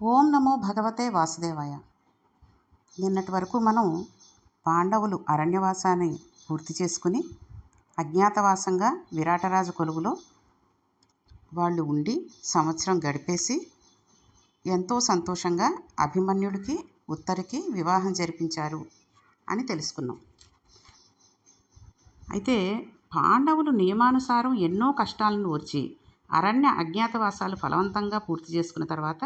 ఓం నమో భగవతే వాసుదేవాయ. నిన్నటి వరకు మనం పాండవులు అరణ్యవాసాన్ని పూర్తి చేసుకుని అజ్ఞాతవాసంగా విరాటరాజు కొలువులో వాళ్ళు ఉండి సంవత్సరం గడిపేసి ఎంతో సంతోషంగా అభిమన్యుడికి ఉత్తరికి వివాహం జరిపించారు అని తెలుసుకున్నాం. అయితే పాండవులు నియమానుసారం ఎన్నో కష్టాలను ఓర్చి అరణ్య అజ్ఞాతవాసాలు ఫలవంతంగా పూర్తి చేసుకున్న తర్వాత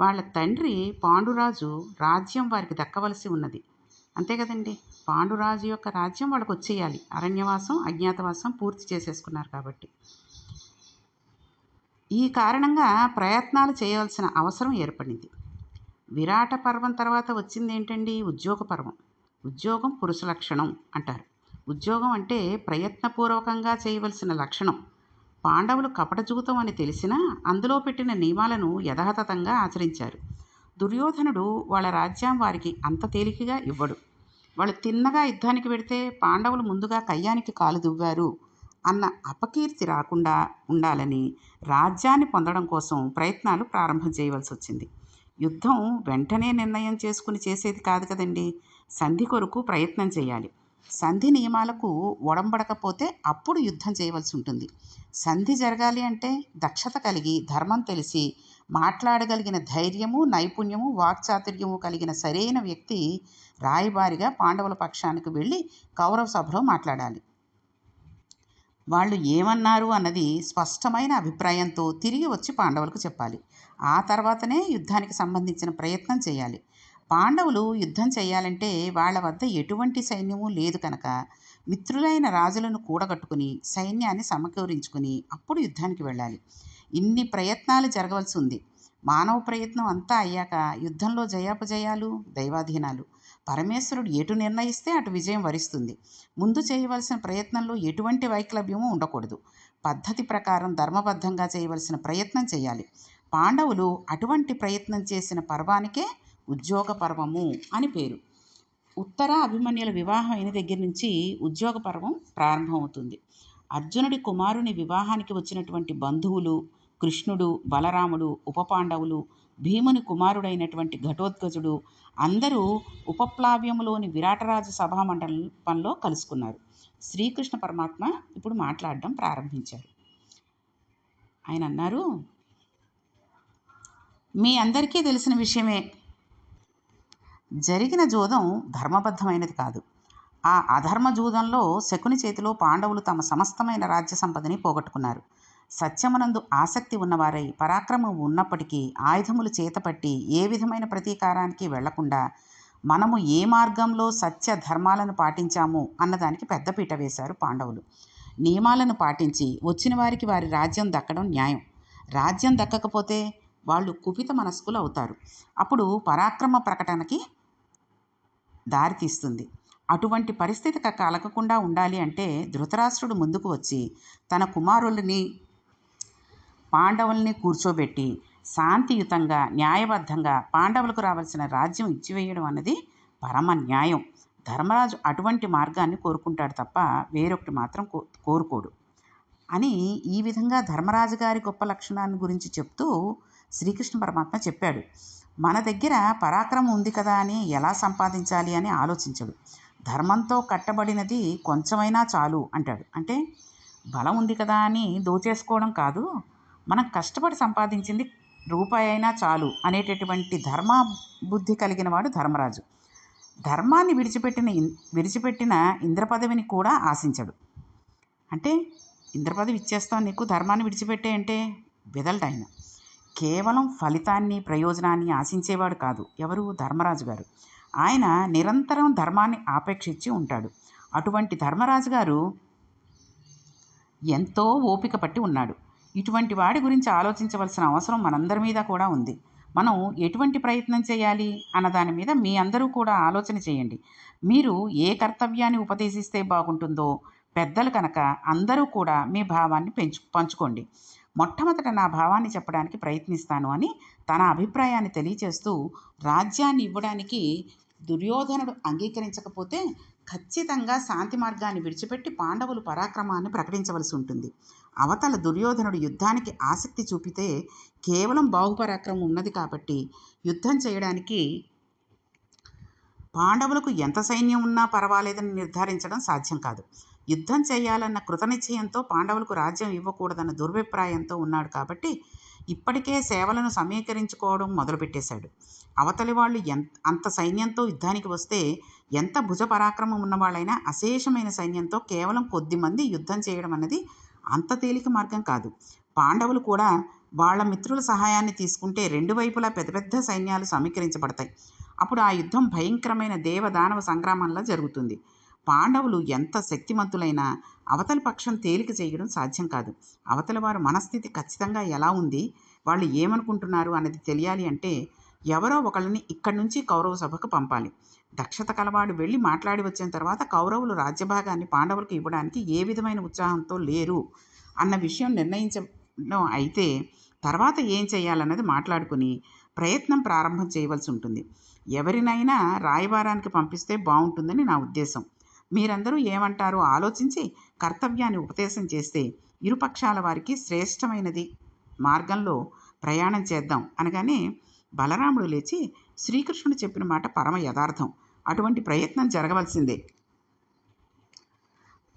వాళ్ళ తండ్రి పాండురాజు రాజ్యం వారికి దక్కవలసి ఉన్నది. అంతే కదండి? పాండురాజు యొక్క రాజ్యం వాళ్ళకు వచ్చేయాలి. అరణ్యవాసం అజ్ఞాతవాసం పూర్తి చేసేసుకున్నారు కాబట్టి. ఈ కారణంగా ప్రయత్నాలు చేయవలసిన అవసరం ఏర్పడింది. విరాట పర్వం తర్వాత వచ్చింది ఏంటండి? ఉద్యోగ పర్వం. ఉద్యోగం పురుష లక్షణం అంటారు. ఉద్యోగం అంటే ప్రయత్నపూర్వకంగా చేయవలసిన లక్షణం. పాండవులు కపటజూతం అని తెలిసినా అందులో పెట్టిన నియమాలను యథాతథంగా ఆచరించారు. దుర్యోధనుడు వాళ్ళ రాజ్యం వారికి అంత తేలికగా ఇవ్వడు. వాళ్ళు తిన్నగా యుద్ధానికి వెడితే పాండవులు ముందుగా కయ్యానికి కాలు దువ్వారు అన్న అపకీర్తి రాకుండా ఉండాలని రాజ్యాన్ని పొందడం కోసం ప్రయత్నాలు ప్రారంభం చేయవలసి వచ్చింది. యుద్ధం వెంటనే నిర్ణయం చేసుకుని చేసేది కాదు కదండి. సంధి కొరకు ప్రయత్నం చేయాలి. సంధి నియమాలకు ఒడంబడకపోతే అప్పుడు యుద్ధం చేయవలసి ఉంటుంది. సంధి జరగాలి అంటే దక్షత కలిగి ధర్మం తెలిసి మాట్లాడగలిగిన ధైర్యము నైపుణ్యము వాక్చాతుర్యము కలిగిన సరైన వ్యక్తి రాయబారిగా పాండవుల పక్షానికి వెళ్ళి కౌరవ సభలో మాట్లాడాలి. వాళ్ళు ఏమన్నారు అన్నది స్పష్టమైన అభిప్రాయంతో తిరిగి వచ్చి పాండవులకు చెప్పాలి. ఆ తర్వాతనే యుద్ధానికి సంబంధించిన ప్రయత్నం చేయాలి. పాండవులు యుద్ధం చేయాలంటే వాళ్ళ వద్ద ఎటువంటి సైన్యము లేదు కనుక. మిత్రులైన రాజులను కూడగట్టుకుని సైన్యాన్ని సమకూరించుకుని అప్పుడు యుద్ధానికి వెళ్ళాలి. ఇన్ని ప్రయత్నాలు జరగవలసి ఉంది. మానవ ప్రయత్నం అంతా అయ్యాక యుద్ధంలో జయాపజయాలు దైవాధీనాలు. పరమేశ్వరుడు ఎటు నిర్ణయిస్తే అటు విజయం వరిస్తుంది. ముందు చేయవలసిన ప్రయత్నంలో ఎటువంటి వైక్లభ్యము ఉండకూడదు. పద్ధతి ప్రకారం ధర్మబద్ధంగా చేయవలసిన ప్రయత్నం చేయాలి. పాండవులు అటువంటి ప్రయత్నం చేసిన పర్వానికే ఉద్యోగ పర్వము అని పేరు. ఉత్తర అభిమన్యుల వివాహం అయిన దగ్గర నుంచి ఉద్యోగ పర్వం ప్రారంభమవుతుంది. అర్జునుడి కుమారుని వివాహానికి వచ్చినటువంటి బంధువులు కృష్ణుడు బలరాముడు ఉపపాండవులు భీముని కుమారుడైనటువంటి ఘటోత్కచుడు అందరూ ఉపప్లావ్యములోని విరాటరాజు సభామండపంలో కలుసుకున్నారు. శ్రీకృష్ణ పరమాత్మ ఇప్పుడు మాట్లాడడం ప్రారంభించారు. ఆయన అన్నారు మీ అందరికీ తెలిసిన విషయమే. జరిగిన జూదం ధర్మబద్ధమైనది కాదు. ఆ అధర్మ జూదంలో శకుని చేతిలో పాండవులు తమ సమస్తమైన రాజ్య సంపదని పోగొట్టుకున్నారు. సత్యమునందు ఆసక్తి ఉన్నవారై పరాక్రమం ఉన్నప్పటికీ ఆయుధములు చేతపట్టి ఏ విధమైన ప్రతీకారానికి వెళ్ళకుండా మనము ఏ మార్గంలో సత్య ధర్మాలను పాటించాము అన్నదానికి పెద్దపీట వేశారు పాండవులు. నియమాలను పాటించి వచ్చిన వారికి వారి రాజ్యం దక్కడం న్యాయం. రాజ్యం దక్కకపోతే వాళ్ళు కుపిత మనస్కులు అవుతారు. అప్పుడు పరాక్రమ ప్రకటనకి దారితీస్తుంది. అటువంటి పరిస్థితి కలగకుండా ఉండాలి అంటే ధృతరాష్ట్రుడు ముందుకు వచ్చి తన కుమారుల్ని పాండవుల్ని కూర్చోబెట్టి శాంతియుతంగా న్యాయబద్ధంగా పాండవులకు రావాల్సిన రాజ్యం ఇచ్చివేయడం అన్నది పరమ న్యాయం. ధర్మరాజు అటువంటి మార్గాన్ని కోరుకుంటాడు తప్ప వేరొకటి మాత్రం కో కోరుకోడు. అని ఈ విధంగా ధర్మరాజు గారి గొప్ప లక్షణాన్ని గురించి చెప్తూ శ్రీకృష్ణ పరమాత్మ చెప్పాడు మన దగ్గర పరాక్రమం ఉంది కదా అని ఎలా సంపాదించాలి అని ఆలోచించడు. ధర్మంతో కట్టబడినది కొంచెమైనా చాలు అంటాడు. అంటే బలం ఉంది కదా అని దోచేసుకోవడం కాదు మనం కష్టపడి సంపాదించింది రూపాయి అయినా చాలు అనేటటువంటి ధర్మ బుద్ధి కలిగిన వాడు ధర్మరాజు. ధర్మాన్ని విడిచిపెట్టిన విడిచిపెట్టిన ఇంద్రపదవిని కూడా ఆశించడు. అంటే ఇంద్రపదవి ఇచ్చేస్తాం నీకు ధర్మాన్ని విడిచిపెట్టే అంటే వెదలటైన కేవలం ఫలితాన్ని ప్రయోజనాన్ని ఆశించేవాడు కాదు. ఎవరు? ధర్మరాజు గారు. ఆయన నిరంతరం ధర్మాన్ని ఆపేక్షించి ఉంటాడు. అటువంటి ధర్మరాజు గారు ఎంతో ఓపిక పట్టి ఉన్నాడు. ఇటువంటి వాడి గురించి ఆలోచించవలసిన అవసరం మనందరి మీద కూడా ఉంది. మనం ఎటువంటి ప్రయత్నం చేయాలి అన్న దాని మీద మీ అందరూ కూడా ఆలోచన చేయండి. మీరు ఏ కర్తవ్యాన్ని ఉపదేశిస్తే బాగుంటుందో పెద్దలు కనుక అందరూ కూడా మీ భావాన్ని పెంచు పంచుకోండి. మొట్టమొదట నా భావాన్ని చెప్పడానికి ప్రయత్నిస్తాను అని తన అభిప్రాయాన్ని తెలియచేస్తూ రాజ్యాన్ని ఇవ్వడానికి దుర్యోధనుడు అంగీకరించకపోతే ఖచ్చితంగా శాంతి మార్గాన్ని విడిచిపెట్టి పాండవులు పరాక్రమాన్ని ప్రకటించవలసి ఉంటుంది. అవతల దుర్యోధనుడు యుద్ధానికి ఆసక్తి చూపితే కేవలం బాహుపరాక్రమం ఉన్నది కాబట్టి యుద్ధం చేయడానికి పాండవులకు ఎంత సైన్యం ఉన్నా పర్వాలేదని నిర్ధారించడం సాధ్యం కాదు. యుద్ధం చేయాలన్న కృతనిశ్చయంతో పాండవులకు రాజ్యం ఇవ్వకూడదన్న దుర్భిప్రాయంతో ఉన్నాడు కాబట్టి ఇప్పటికే సేవలను సమీకరించుకోవడం మొదలుపెట్టేశాడు. అవతలి వాళ్ళు ఎంత అంత సైన్యంతో యుద్ధానికి వస్తే ఎంత భుజ పరాక్రమం ఉన్నవాళ్ళైనా అశేషమైన సైన్యంతో కేవలం కొద్ది మంది యుద్ధం చేయడం అన్నది అంత తేలిక మార్గం కాదు. పాండవులు కూడా వాళ్ళ మిత్రుల సహాయాన్ని తీసుకుంటే రెండు వైపులా పెద్ద పెద్ద సైన్యాలు సమీకరించబడతాయి. అప్పుడు ఆ యుద్ధం భయంకరమైన దేవదానవ సంగ్రామంలా జరుగుతుంది. పాండవులు ఎంత శక్తిమంతులైనా అవతలి పక్షం తేలిక చేయడం సాధ్యం కాదు. అవతల వారు మనస్థితి ఖచ్చితంగా ఎలా ఉంది? వాళ్ళు ఏమనుకుంటున్నారు అన్నది తెలియాలి అంటే ఎవరో ఒకళ్ళని ఇక్కడి నుంచి కౌరవ సభకు పంపాలి. దక్షత కలవాడు వెళ్ళి మాట్లాడి వచ్చిన తర్వాత కౌరవులు రాజ్యభాగాన్ని పాండవులకు ఇవ్వడానికి ఏ విధమైన ఉత్సాహంతో లేరు అన్న విషయం నిర్ణయించడం అయితే తర్వాత ఏం చేయాలన్నది మాట్లాడుకుని ప్రయత్నం ప్రారంభం చేయవలసి ఉంటుంది. ఎవరినైనా రాయబారానికి పంపిస్తే బాగుంటుందని నా ఉద్దేశం. మీరందరూ ఏమంటారో ఆలోచించి కర్తవ్యాన్ని ఉపదేశం చేస్తే ఇరుపక్షాల వారికి శ్రేష్టమైనది. మార్గంలో ప్రయాణం చేద్దాం అనగానే బలరాముడు లేచి శ్రీకృష్ణుడు చెప్పిన మాట పరమ యథార్థం. అటువంటి ప్రయత్నం జరగవలసిందే.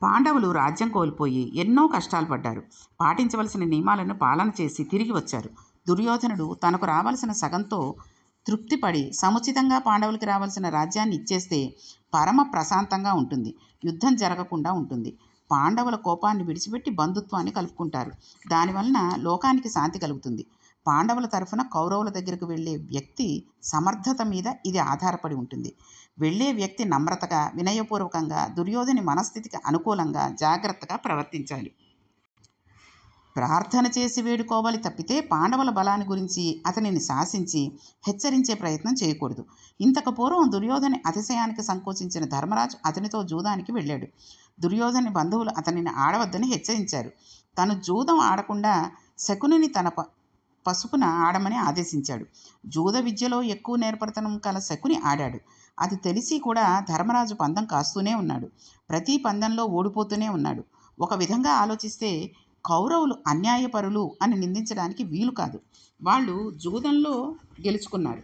పాండవులు రాజ్యం కోల్పోయి ఎన్నో కష్టాలు పడ్డారు. పాటించవలసిన నియమాలను పాలన చేసి తిరిగి వచ్చారు. దుర్యోధనుడు తనకు రావలసిన సగంతో తృప్తిపడి సముచితంగా పాండవులకి రావాల్సిన రాజ్యాన్ని ఇచ్చేస్తే పరమ ప్రశాంతంగా ఉంటుంది. యుద్ధం జరగకుండా ఉంటుంది. పాండవుల కోపాన్ని విడిచిపెట్టి బంధుత్వాన్ని కలుపుకుంటారు. దానివలన లోకానికి శాంతి కలుగుతుంది. పాండవుల తరఫున కౌరవుల దగ్గరకు వెళ్ళే వ్యక్తి సమర్థత మీద ఇది ఆధారపడి ఉంటుంది. వెళ్ళే వ్యక్తి నమ్రతగా వినయపూర్వకంగా దుర్యోధని మనస్థితికి అనుకూలంగా జాగ్రత్తగా ప్రవర్తించాలి. ప్రార్థన చేసి వేడుకోవాలి తప్పితే పాండవుల బలాన్ని గురించి అతనిని శాసించి హెచ్చరించే ప్రయత్నం చేయకూడదు. ఇంతకు పూర్వం దుర్యోధని అతిశయానికి సంకోచించిన ధర్మరాజు అతనితో జూదానికి వెళ్ళాడు. దుర్యోధని బంధువులు అతనిని ఆడవద్దని హెచ్చరించారు. తను జూదం ఆడకుండా శకునిని తన ప పసుపున ఆడమని ఆదేశించాడు. జూద విద్యలో ఎక్కువ నేర్పడతనం కల శకుని ఆడాడు. అది తెలిసి కూడా ధర్మరాజు పందం కాస్తూనే ఉన్నాడు. ప్రతి పందంలో ఓడిపోతూనే ఉన్నాడు. ఒక విధంగా ఆలోచిస్తే కౌరవులు అన్యాయపరులు అని నిందించడానికి వీలు కాదు. వాళ్ళు జూదంలో గెలుచుకున్నారు.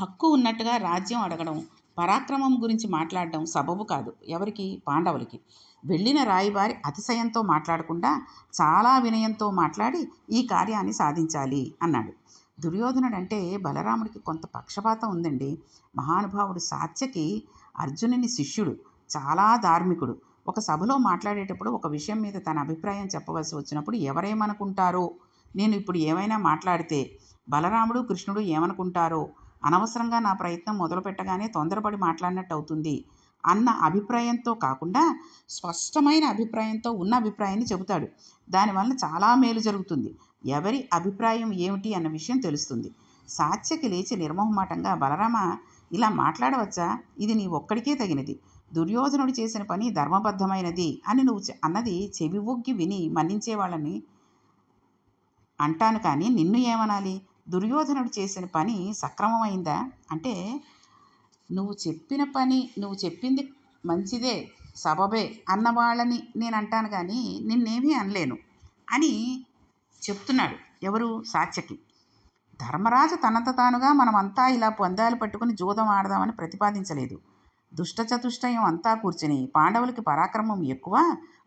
హక్కు ఉన్నట్టుగా రాజ్యం అడగడం పరాక్రమం గురించి మాట్లాడడం సబబు కాదు ఎవరికి? పాండవులకి. వెళ్ళిన రాయిబారి అతిశయంతో మాట్లాడకుండా చాలా వినయంతో మాట్లాడి ఈ కార్యాన్ని సాధించాలి అన్నాడు. దుర్యోధనుడు అంటే బలరాముడికి కొంత పక్షపాతం ఉందండి. మహానుభావుడు సాత్యకి అర్జునుని శిష్యుడు చాలా ధార్మికుడు. ఒక సభలో మాట్లాడేటప్పుడు ఒక విషయం మీద తన అభిప్రాయం చెప్పవలసి వచ్చినప్పుడు ఎవరేమనుకుంటారో? నేను ఇప్పుడు ఏమైనా మాట్లాడితే బలరాముడు కృష్ణుడు ఏమనుకుంటారో? అనవసరంగా నా ప్రయత్నం మొదలుపెట్టగానే తొందరపడి మాట్లాడినట్టు అవుతుంది అన్న అభిప్రాయంతో కాకుండా స్పష్టమైన అభిప్రాయంతో ఉన్న అభిప్రాయాన్ని చెబుతాడు. దానివల్ల చాలా మేలు జరుగుతుంది. ఎవరి అభిప్రాయం ఏమిటి అన్న విషయం తెలుస్తుంది. సాత్యకి లేచి నిర్మోహమాటంగా బలరామ ఇలా మాట్లాడవచ్చా? ఇది నీ ఒక్కడికే తగినది. దుర్యోధనుడు చేసిన పని ధర్మబద్ధమైనది అని నువ్వు అన్నది చెవి ఒగ్గి విని మన్నించే వాళ్ళని అంటాను కానీ నిన్ను ఏమనాలి? దుర్యోధనుడు చేసిన పని సక్రమమైందా? అంటే నువ్వు చెప్పిన పని నువ్వు చెప్పింది మంచిదే సబబే అన్న వాళ్ళని నేను అంటాను కానీ నిన్నేమీ అనలేను అని చెప్తున్నాడు ఎవరు? సాత్యకి. ధర్మరాజు తనంత తానుగా మనమంతా ఇలా పందాలు పట్టుకుని జూదం ఆడదామని ప్రతిపాదించలేదు. దుష్టచతుష్టయం అంతా కూర్చుని పాండవులకి పరాక్రమం ఎక్కువ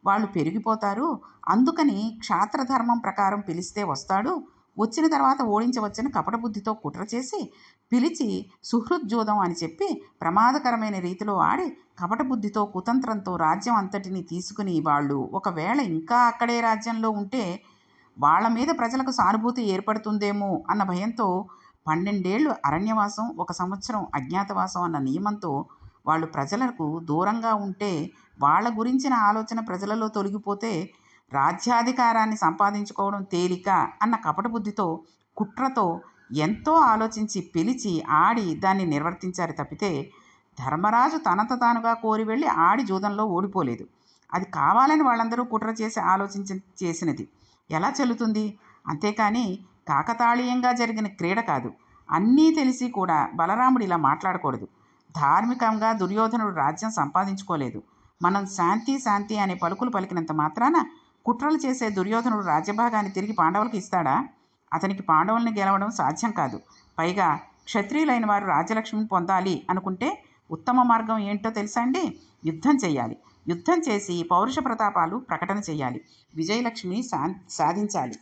వాళ్ళు పెరిగిపోతారు. అందుకని క్షాత్రధర్మం ప్రకారం పిలిస్తే వస్తాడు. వచ్చిన తర్వాత ఓడించవచ్చని కపట బుద్ధితో కుట్ర చేసి పిలిచి సుహృద్జూదం అని చెప్పి ప్రమాదకరమైన రీతిలో ఆడి కపట బుద్ధితో కుతంత్రంతో రాజ్యం అంతటిని తీసుకుని వాళ్ళు ఒకవేళ ఇంకా అక్కడే రాజ్యంలో ఉంటే వాళ్ళ మీద ప్రజలకు సానుభూతి ఏర్పడుతుందేమో అన్న భయంతో పన్నెండేళ్ళు అరణ్యవాసం ఒక సంవత్సరం అజ్ఞాతవాసం అన్న నియమంతో వాళ్ళు ప్రజలకు దూరంగా ఉంటే వాళ్ళ గురించిన ఆలోచన ప్రజలలో తొలగిపోతే రాజ్యాధికారాన్ని సంపాదించుకోవడం తేలిక అన్న కపట బుద్ధితో కుట్రతో ఎంతో ఆలోచించి పిలిచి ఆడి దాన్ని నిర్వర్తించారు తప్పితే ధర్మరాజు తనంత తానుగా కోరి వెళ్ళి ఆడి జూదంలో ఓడిపోలేదు. అది కావాలని వాళ్ళందరూ కుట్ర చేసి ఆలోచించి చేసినది. ఎలా చెల్లుతుంది? అంతేకాని కాకతాళీయంగా జరిగిన క్రీడ కాదు. అన్నీ తెలిసి కూడా బలరాముడు ఇలా మాట్లాడకూడదు. ధార్మికంగా దుర్యోధనుడు రాజ్యం సంపాదించుకోలేదు. మనం శాంతి శాంతి అనే పలుకులు పలికినంత మాత్రాన కుట్రలు చేసే దుర్యోధనుడు రాజ్యభాగాన్ని తిరిగి పాండవులకు ఇస్తాడా? అతనికి పాండవుల్ని గెలవడం సాధ్యం కాదు. పైగా క్షత్రియులైన వారు రాజ్యలక్ష్మిని పొందాలి అనుకుంటే ఉత్తమ మార్గం ఏంటో తెలుసా అండి? యుద్ధం చేయాలి. యుద్ధం చేసి పౌరుష ప్రతాపాలు ప్రకటన చేయాలి. విజయలక్ష్మిని సా సాధించాలి.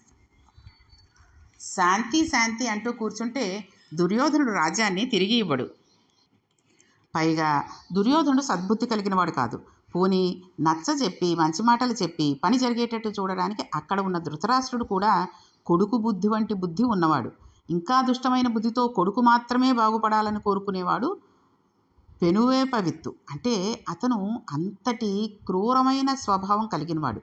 శాంతి శాంతి అంటూ కూర్చుంటే దుర్యోధనుడు రాజ్యాన్ని తిరిగి ఇవ్వడు. పైగా దుర్యోధనుడు సద్బుద్ధి కలిగిన వాడు కాదు. పోనీ నచ్చ చెప్పి మంచి మాటలు చెప్పి పని జరిగేటట్టు చూడడానికి అక్కడ ఉన్న ధృతరాష్ట్రుడు కూడా కొడుకు బుద్ధి వంటి బుద్ధి ఉన్నవాడు. ఇంకా దుష్టమైన బుద్ధితో కొడుకు మాత్రమే బాగుపడాలని కోరుకునేవాడు పెనువేపవిత్తు. అంటే అతను అంతటి క్రూరమైన స్వభావం కలిగినవాడు.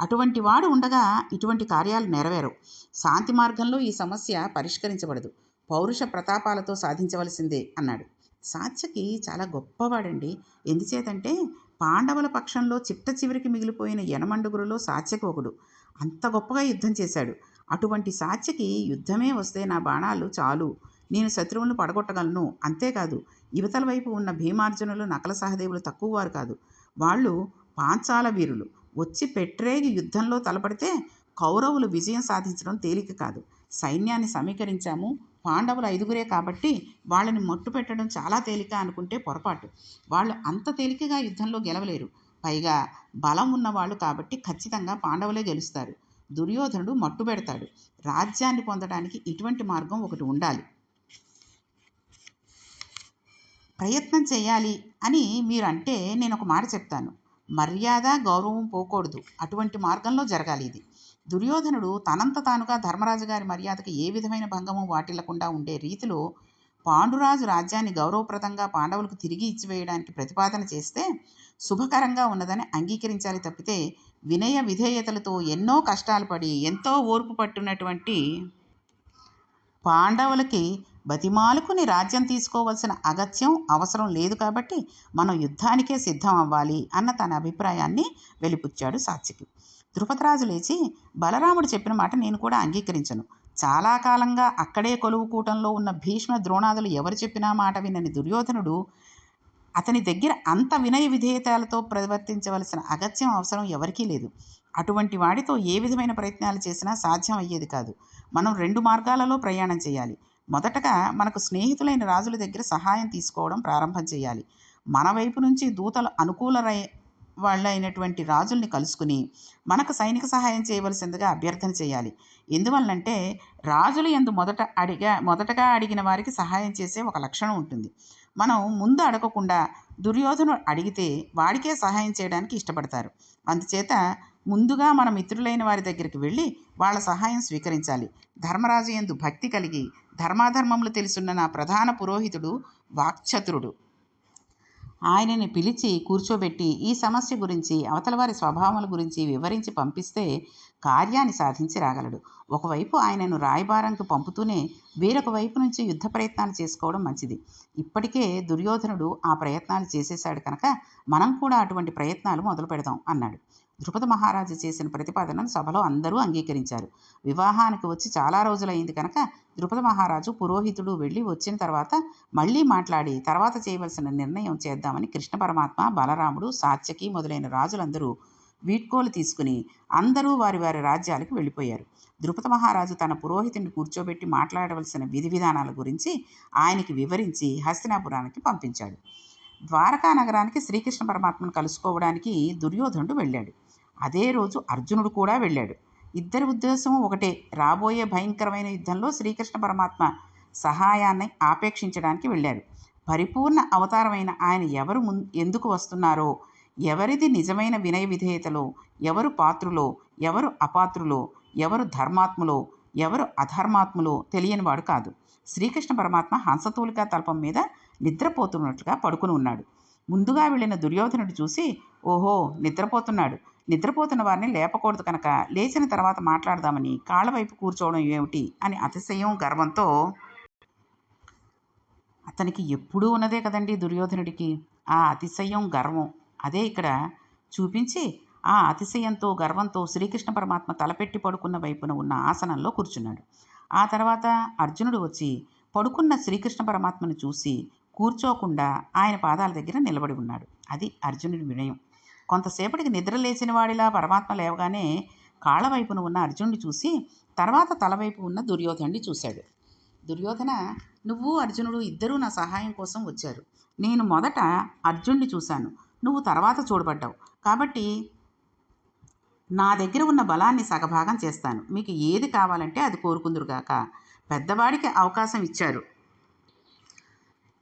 అటువంటి వాడు ఉండగా ఇటువంటి కార్యాలు నెరవేరవు. శాంతి మార్గంలో ఈ సమస్య పరిష్కరించబడదు. పౌరుష ప్రతాపాలతో సాధించవలసిందే అన్నాడు. సాత్యకి చాలా గొప్పవాడండి. ఎందుచేతంటే పాండవుల పక్షంలో చిట్ట చివరికి మిగిలిపోయిన యనమండుగురులో సాత్యకి ఒకడు. అంత గొప్పగా యుద్ధం చేశాడు. అటువంటి సాత్యకి యుద్ధమే వస్తే నా బాణాలు చాలు. నేను శత్రువులను పడగొట్టగలను. అంతేకాదు యువతల వైపు ఉన్న భీమార్జునులు నకల సహదేవులు తక్కువ వారు కాదు. వాళ్ళు పాంచాల వీరులు. వచ్చి పెట్రేగి యుద్ధంలో తలపడితే కౌరవులు విజయం సాధించడం తేలిక కాదు. సైన్యాన్ని సమీకరించాము. పాండవులు ఐదుగురే కాబట్టి వాళ్ళని మట్టు పెట్టడం చాలా తేలిక అనుకుంటే పొరపాటు. వాళ్ళు అంత తేలికగా యుద్ధంలో గెలవలేరు. పైగా బలం ఉన్నవాళ్ళు కాబట్టి ఖచ్చితంగా పాండవులే గెలుస్తారు. దుర్యోధనుడు మట్టు పెడతాడు. రాజ్యాన్ని పొందడానికి ఇటువంటి మార్గం ఒకటి ఉండాలి. ప్రయత్నం చేయాలి అని మీరు అంటే నేను ఒక మాట చెప్తాను. మర్యాద గౌరవం పోకూడదు. అటువంటి మార్గంలో జరగాలి ఇది. దుర్యోధనుడు తనంత తానుగా ధర్మరాజు గారి మర్యాదకి ఏ విధమైన భంగము వాటిల్లకుండా ఉండే రీతిలో పాండురాజు రాజ్యాన్ని గౌరవప్రదంగా పాండవులకు తిరిగి ఇచ్చివేయడానికి ప్రతిపాదన చేస్తే శుభకరంగా ఉన్నదని అంగీకరించాలి తప్పితే వినయ విధేయతలతో ఎన్నో కష్టాలు పడి ఎంతో ఓర్పు పట్టున్నటువంటి పాండవులకి బతిమాలుకుని రాజ్యం తీసుకోవాల్సిన అగత్యం అవసరం లేదు కాబట్టి మనం యుద్ధానికే సిద్ధం అవ్వాలి అన్న తన అభిప్రాయాన్ని వెలిపుచ్చాడు సాత్వికి. ద్రుపదరాజు లేచి బలరాముడు చెప్పిన మాట నేను కూడా అంగీకరించను. చాలా కాలంగా అక్కడే కొలువు కూటంలో ఉన్న భీష్మ ద్రోణాదులు ఎవరు చెప్పినా మాట వినని దుర్యోధనుడు అతని దగ్గర అంత వినయ విధేయతలతో ప్రవర్తించవలసిన అగత్యం అవసరం ఎవరికీ లేదు. అటువంటి వాడితో ఏ విధమైన ప్రయత్నాలు చేసినా సాధ్యం అయ్యేది కాదు. మనం రెండు మార్గాలలో ప్రయాణం చేయాలి. మొదటగా మనకు స్నేహితులైన రాజుల దగ్గర సహాయం తీసుకోవడం ప్రారంభం చేయాలి. మన వైపు నుంచి దూతలు అనుకూలరై వాళ్ళైనటువంటి రాజుల్ని కలుసుకుని మనకు సైనిక సహాయం చేయవలసిందిగా అభ్యర్థన చేయాలి. ఎందువల్లంటే రాజులు ఎందు మొదట అడిగా మొదటగా అడిగిన వారికి సహాయం చేసే ఒక లక్షణం ఉంటుంది. మనం ముందు అడగకుండా దుర్యోధను అడిగితే వాడికే సహాయం చేయడానికి ఇష్టపడతారు. అందుచేత ముందుగా మన మిత్రులైన వారి దగ్గరికి వెళ్ళి వాళ్ళ సహాయం స్వీకరించాలి. ధర్మరాజు ఎందు భక్తి కలిగి ధర్మాధర్మములు తెలుసున్న నా ప్రధాన పురోహితుడు వాక్చతురుడు. ఆయనని పిలిచి కూర్చోబెట్టి ఈ సమస్య గురించి అవతల వారి స్వభావముల గురించి వివరించి పంపిస్తే కార్యాన్ని సాధించి రాగలడు. ఒకవైపు ఆయనను రాయబారంకు పంపుతూనే వేరొక వైపు నుంచి యుద్ధ ప్రయత్నాలు చేసుకోవడం మంచిది. ఇప్పటికే దుర్యోధనుడు ఆ ప్రయత్నాలు చేసేశాడు కనుక మనం కూడా అటువంటి ప్రయత్నాలు మొదలు పెడదాం అన్నాడు. ద్రుపద మహారాజు చేసిన ప్రతిపాదనను సభలో అందరూ అంగీకరించారు. వివాహానికి వచ్చి చాలా రోజులైంది కనుక ద్రుపద మహారాజు పురోహితుడు వెళ్ళి వచ్చిన తర్వాత మళ్ళీ మాట్లాడి తర్వాత చేయవలసిన నిర్ణయం చేద్దామని కృష్ణ పరమాత్మ బలరాముడు సాత్యకి మొదలైన రాజులందరూ వీడ్కోలు తీసుకుని అందరూ వారి వారి రాజ్యాలకు వెళ్ళిపోయారు. ద్రుపద మహారాజు తన పురోహితుడిని కూర్చోబెట్టి మాట్లాడవలసిన విధి విధానాల గురించి ఆయనకి వివరించి హస్తినాపురానికి పంపించాడు. ద్వారకా నగరానికి శ్రీకృష్ణ పరమాత్మను కలుసుకోవడానికి దుర్యోధనుడు వెళ్ళాడు. అదే రోజు అర్జునుడు కూడా వెళ్ళాడు. ఇద్దరి ఉద్దేశం ఒకటే. రాబోయే భయంకరమైన యుద్ధంలో శ్రీకృష్ణ పరమాత్మ సహాయాన్ని ఆపేక్షించడానికి వెళ్ళారు పరిపూర్ణ అవతారమైన ఆయన ఎవరు ముం ఎందుకు వస్తున్నారో ఎవరిది నిజమైన వినయ విధేయతలో ఎవరు పాత్రులో ఎవరు అపాత్రులో ఎవరు ధర్మాత్ములో ఎవరు అధర్మాత్ములో తెలియనివాడు కాదు. శ్రీకృష్ణ పరమాత్మ హంసతూలిక తల్పం మీద నిద్రపోతున్నట్లుగా పడుకుని ఉన్నాడు. ముందుగా వెళ్ళిన దుర్యోధనుడు చూసి ఓహో నిద్రపోతున్నాడు. నిద్రపోతున్న వారిని లేపకూడదు కనుక లేచిన తర్వాత మాట్లాడదామని కాళ్ళ వైపు కూర్చోవడం ఏమిటి అని అతిశయం గర్వంతో అతనికి ఎప్పుడూ ఉన్నదే కదండి దుర్యోధనుడికి. ఆ అతిశయం గర్వం అదే ఇక్కడ చూపించి ఆ అతిశయంతో గర్వంతో శ్రీకృష్ణ పరమాత్మ తలపెట్టి పడుకున్న వైపున ఉన్న ఆసనంలో కూర్చున్నాడు. ఆ తర్వాత అర్జునుడు వచ్చి పడుకున్న శ్రీకృష్ణ పరమాత్మను చూసి కూర్చోకుండా ఆయన పాదాల దగ్గర నిలబడి ఉన్నాడు. అది అర్జునుడి వినయం. కొంతసేపటికి నిద్ర లేచిన వాడిలా పరమాత్మ లేవగానే కాళ్ళ వైపున ఉన్న అర్జునుడి చూసి తర్వాత తలవైపు ఉన్న దుర్యోధనుడి చూశాడు. దుర్యోధన నువ్వు అర్జునుడు ఇద్దరూ నా సహాయం కోసం వచ్చారు. నేను మొదట అర్జునుడిని చూశాను. నువ్వు తర్వాత చూడబడ్డావు. కాబట్టి నా దగ్గర ఉన్న బలాన్ని సగభాగం చేస్తాను. మీకు ఏది కావాలంటే అది కోరుకుందురుగాక. పెద్దవాడికి అవకాశం ఇచ్చారు.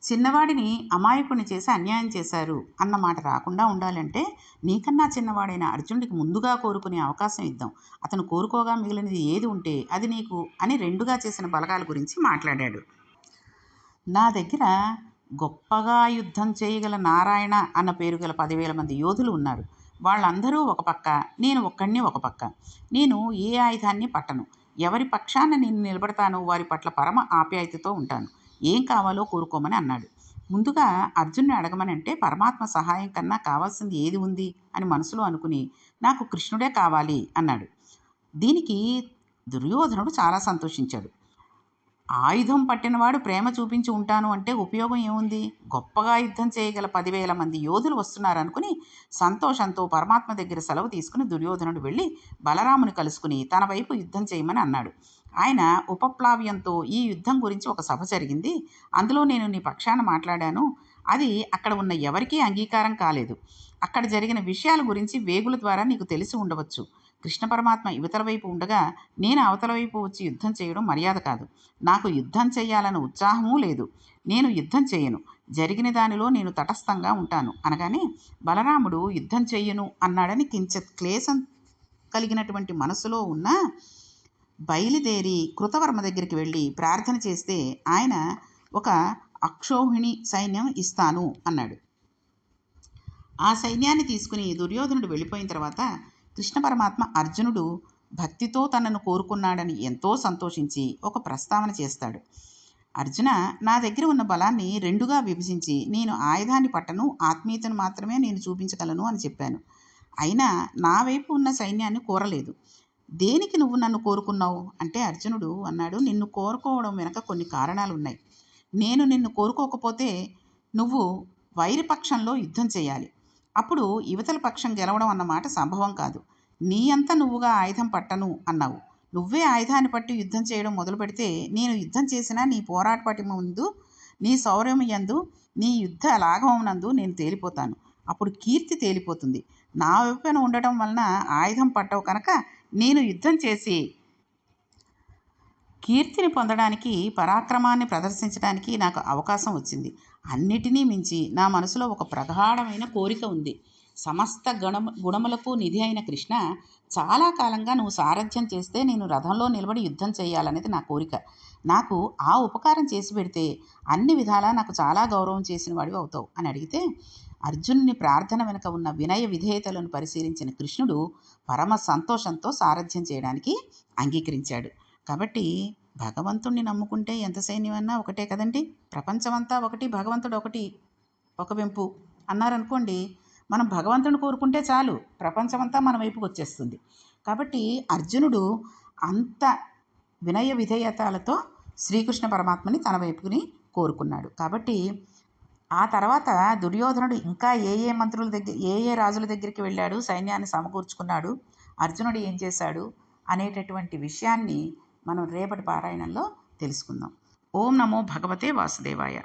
చిన్నవాడిని అమాయకుని చేసి అన్యాయం చేశారు అన్న మాట రాకుండా ఉండాలంటే నీకన్నా చిన్నవాడైన అర్జునుడికి ముందుగా కోరుకునే అవకాశం ఇద్దాం. అతను కోరుకోగా మిగిలినది ఏది ఉంటే అది నీకు అని రెండుగా చేసిన బలగాల గురించి మాట్లాడాడు. నా దగ్గర గొప్పగా యుద్ధం చేయగల నారాయణ అన్న పేరు గల పదివేల మంది యోధులు ఉన్నారు. వాళ్ళందరూ ఒక పక్క నేను ఒక్కడిని ఒక పక్క. నేను ఏ ఆయుధాన్ని పట్టను? ఎవరి పక్షాన నేను నిలబడతానో? వారి పట్ల పరమ ఆప్యాయతతో ఉంటాను. ఏం కావాలో కోరుకోమని అన్నాడు. ముందుగా అర్జున్ని అడగమనంటే పరమాత్మ సహాయం కన్నా కావాల్సింది ఏది ఉంది అని మనసులో అనుకుని నాకు కృష్ణుడే కావాలి అన్నాడు. దీనికి దుర్యోధనుడు చాలా సంతోషించాడు. ఆయుధం పట్టినవాడు ప్రేమ చూపించి ఉంటాను అంటే ఉపయోగం ఏముంది? గొప్పగా యుద్ధం చేయగల పదివేల మంది యోధులు వస్తున్నారు అనుకుని సంతోషంతో పరమాత్మ దగ్గర సెలవు తీసుకుని దుర్యోధనుడు వెళ్ళి బలరాముని కలుసుకుని తన వైపు యుద్ధం చేయమని అన్నాడు. ఆయన ఉపప్లావ్యంతో ఈ యుద్ధం గురించి ఒక సభ జరిగింది. అందులో నేను నీ పక్షాన మాట్లాడాను. అది అక్కడ ఉన్న ఎవరికీ అంగీకారం కాలేదు. అక్కడ జరిగిన విషయాల గురించి వేగుల ద్వారా నీకు తెలిసి ఉండవచ్చు. కృష్ణ పరమాత్మ ఇవతల వైపు ఉండగా నేను అవతల వైపు వచ్చి యుద్ధం చేయడం మర్యాద కాదు. నాకు యుద్ధం చేయాలన్న ఉత్సాహమూ లేదు. నేను యుద్ధం చేయను. జరిగిన దానిలో నేను తటస్థంగా ఉంటాను. అనగానే బలరాముడు యుద్ధం చెయ్యను అన్నాడని కించ క్లేశం కలిగినటువంటి మనసులో ఉన్న బయలుదేరి కృతవర్మ దగ్గరికి వెళ్ళి ప్రార్థన చేస్తే ఆయన ఒక అక్షోహిణి సైన్యం ఇస్తాను అన్నాడు. ఆ సైన్యాన్ని తీసుకుని దుర్యోధనుడు వెళ్ళిపోయిన తర్వాత కృష్ణ పరమాత్మ అర్జునుడు భక్తితో తనను కోరుకున్నాడని ఎంతో సంతోషించి ఒక ప్రస్తావన చేస్తాడు. అర్జున నా దగ్గర ఉన్న బలాన్ని రెండుగా విభజించి నేను ఆయుధాన్ని పట్టను ఆత్మీయతను మాత్రమే నేను చూపించగలను అని చెప్పాను. అయినా నా వైపు ఉన్న సైన్యాన్ని కోరలేదు. దేనికి నువ్వు నన్ను కోరుకున్నావు? అంటే అర్జునుడు అన్నాడు నిన్ను కోరుకోవడం వెనక కొన్ని కారణాలు ఉన్నాయి నేను నిన్ను కోరుకోకపోతే నువ్వు వైరపక్షంలో యుద్ధం చేయాలి. అప్పుడు యువతల పక్షం గెలవడం అన్నమాట సంభవం కాదు. నీ అంత నువ్వుగా ఆయుధం పట్టను అన్నావు. నువ్వే ఆయుధాన్ని పట్టి యుద్ధం చేయడం మొదలు పెడితే నేను యుద్ధం చేసినా నీ పోరాటపటి ముందు నీ శౌర్యం యందు నీ యుద్ధ లాఘవమునందు నేను తేలిపోతాను. అప్పుడు కీర్తి తేలిపోతుంది. నా వైపున ఉండటం వలన ఆయుధం పట్టవు కనుక నేను యుద్ధం చేసి కీర్తిని పొందడానికి పరాక్రమాన్ని ప్రదర్శించడానికి నాకు అవకాశం వచ్చింది. అన్నిటినీ మించి నా మనసులో ఒక ప్రగాఢమైన కోరిక ఉంది. సమస్త గుణ గుణములకు నిధి అయిన కృష్ణ చాలా కాలంగా నువ్వు సారథ్యం చేస్తే నేను రథంలో నిలబడి యుద్ధం చేయాలనేది నా కోరిక. నాకు ఆ ఉపకారం చేసి పెడితే అన్ని విధాలా నాకు చాలా గౌరవం చేసిన వాడివి అవుతావు అని అడిగితే అర్జునుని ప్రార్థన వెనుక ఉన్న వినయ విధేయతలను పరిశీలించిన కృష్ణుడు పరమ సంతోషంతో సారథ్యం చేయడానికి అంగీకరించాడు. కాబట్టి భగవంతుణ్ణి నమ్ముకుంటే ఎంత సైన్యమన్నా ఒకటే కదండి? ప్రపంచమంతా ఒకటి భగవంతుడు ఒకటి ఒక వెంపు అన్నారనుకోండి మనం భగవంతుని కోరుకుంటే చాలు ప్రపంచమంతా మన వైపుకి వచ్చేస్తుంది. కాబట్టి అర్జునుడు అంత వినయ విధేయతలతో శ్రీకృష్ణ పరమాత్మని తన వైపుని కోరుకున్నాడు. కాబట్టి ఆ తర్వాత దుర్యోధనుడు ఇంకా ఏ ఏ మంత్రుల దగ్గర ఏ ఏ రాజుల దగ్గరికి వెళ్ళాడు? సైన్యాన్ని సమకూర్చుకున్నాడు. అర్జునుడు ఏం చేశాడు? అనేటటువంటి విషయాన్ని మనం రేపటి పారాయణంలో తెలుసుకుందాం. ఓం నమో భగవతే వాసుదేవాయ.